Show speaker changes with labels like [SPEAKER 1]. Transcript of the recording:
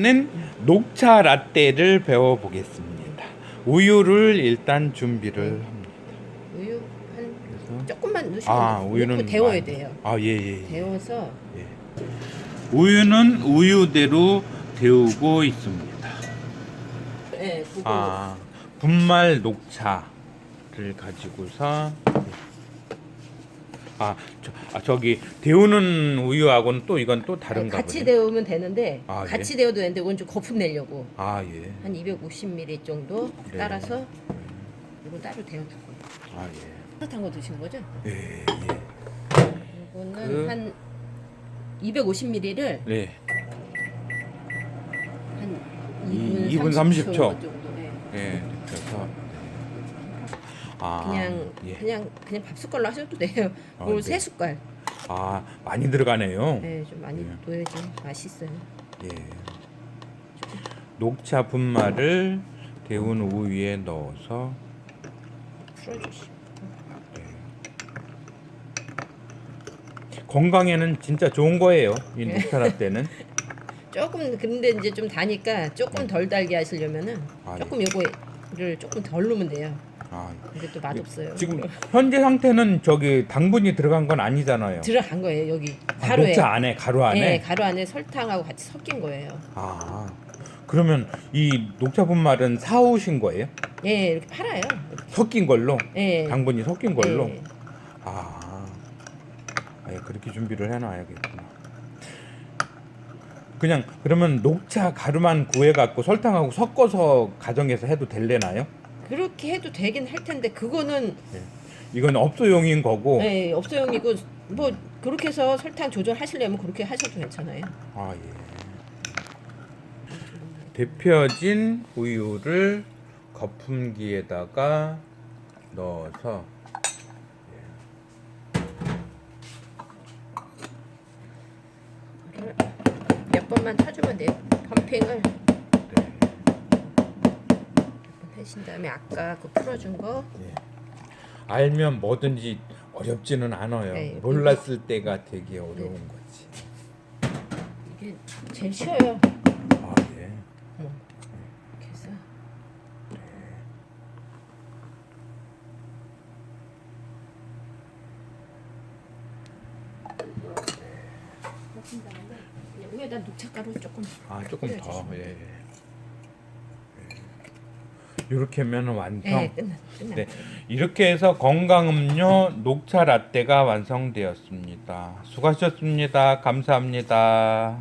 [SPEAKER 1] 이번에는 녹차 라떼를 배워보겠습니다. 우유를 일단 준비를 합니다.
[SPEAKER 2] 우유 한 조금만 넣으시면
[SPEAKER 1] 아. 우유는
[SPEAKER 2] 데워야
[SPEAKER 1] 많이-
[SPEAKER 2] 돼요.
[SPEAKER 1] 아 예 예. 예.
[SPEAKER 2] 데워서
[SPEAKER 1] 우유는 우유대로 데우고 있습니다.
[SPEAKER 2] 예, 그거
[SPEAKER 1] 아 분말 녹차를 가지고서 아, 저, 아 저기 데우는 우유하고는 또 이건 또 다른가
[SPEAKER 2] 같이
[SPEAKER 1] 보네.
[SPEAKER 2] 데우면 되는데
[SPEAKER 1] 아, 예.
[SPEAKER 2] 같이 데워도 되는데 이건 좀 거품 내려고
[SPEAKER 1] 아 예.
[SPEAKER 2] 한 250ml 정도
[SPEAKER 1] 네.
[SPEAKER 2] 따라서 이건 따로 거예요.
[SPEAKER 1] 아 예.
[SPEAKER 2] 따뜻한 거 드시는 거죠?
[SPEAKER 1] 예, 예.
[SPEAKER 2] 이거는
[SPEAKER 1] 그-
[SPEAKER 2] 한 250ml를
[SPEAKER 1] 네.
[SPEAKER 2] 한
[SPEAKER 1] 이-
[SPEAKER 2] 2분,
[SPEAKER 1] 2분 30초.
[SPEAKER 2] 정도 예.
[SPEAKER 1] 예. 그래서 아,
[SPEAKER 2] 그냥
[SPEAKER 1] 예.
[SPEAKER 2] 그냥 그냥 밥 숟갈로 하셔도 돼요.
[SPEAKER 1] 아,
[SPEAKER 2] 그리고
[SPEAKER 1] 네.
[SPEAKER 2] 세 숟갈.
[SPEAKER 1] 아, 많이 들어가네요.
[SPEAKER 2] 네, 좀 많이
[SPEAKER 1] 예.
[SPEAKER 2] 넣어야지 맛있어요.
[SPEAKER 1] 예. 녹차 분말을 데운 우유에 넣어서
[SPEAKER 2] 풀어주시고.
[SPEAKER 1] 건강에는 진짜 좋은 거예요. 이
[SPEAKER 2] 네.
[SPEAKER 1] 녹차 라떼는.
[SPEAKER 2] 조금 근데 이제 좀 다니까 조금 덜 달게 하시려면은
[SPEAKER 1] 아, 예.
[SPEAKER 2] 조금 요거를 조금 덜 넣으면 돼요.
[SPEAKER 1] 아,
[SPEAKER 2] 근데 또 맛없어요.
[SPEAKER 1] 지금 현재 상태는 저기 당분이 들어간 건 아니잖아요.
[SPEAKER 2] 들어간 거예요 여기
[SPEAKER 1] 아,
[SPEAKER 2] 가루에.
[SPEAKER 1] 녹차 안에 가루 안에.
[SPEAKER 2] 네, 가루 안에 설탕하고 같이 섞인 거예요.
[SPEAKER 1] 아. 그러면 이 녹차 분말은 사오신 거예요?
[SPEAKER 2] 예, 이렇게 팔아요.
[SPEAKER 1] 섞인 걸로?
[SPEAKER 2] 예.
[SPEAKER 1] 당분이 섞인 걸로?
[SPEAKER 2] 예.
[SPEAKER 1] 아, 아예 그렇게 준비를 해놔야겠구나. 그냥 그러면 녹차 가루만 구해 갖고 설탕하고 섞어서 가정에서 해도 될래나요?
[SPEAKER 2] 그렇게 해도 되긴 할 텐데 그거는
[SPEAKER 1] 이건 업소용인 거고.
[SPEAKER 2] 예, 업소용이고 뭐 그렇게 해서 설탕 조절하시려면 그렇게 하셔도 괜찮아요.
[SPEAKER 1] 아 예. 데펴진 우유를 거품기에다가 넣어서
[SPEAKER 2] 이거를 몇 번만 쳐주면 돼요. 펌핑을 몇
[SPEAKER 1] 네.
[SPEAKER 2] 번 하신 다음에 아까 그 풀어준 거
[SPEAKER 1] 예. 알면 뭐든지 어렵지는 않아요.
[SPEAKER 2] 네,
[SPEAKER 1] 몰랐을 때가 되게 어려운 거지.
[SPEAKER 2] 이게 제일 쉬워요.
[SPEAKER 1] 아 예.
[SPEAKER 2] 이렇게 해서 하신 다음에 그냥 위에다 녹차가루 조금
[SPEAKER 1] 아 조금 더. 예. 예. 이렇게 하면 완성.
[SPEAKER 2] 네, 끝나 끝나.
[SPEAKER 1] 네, 이렇게 해서 건강음료 녹차 라떼가 완성되었습니다. 수고하셨습니다. 감사합니다.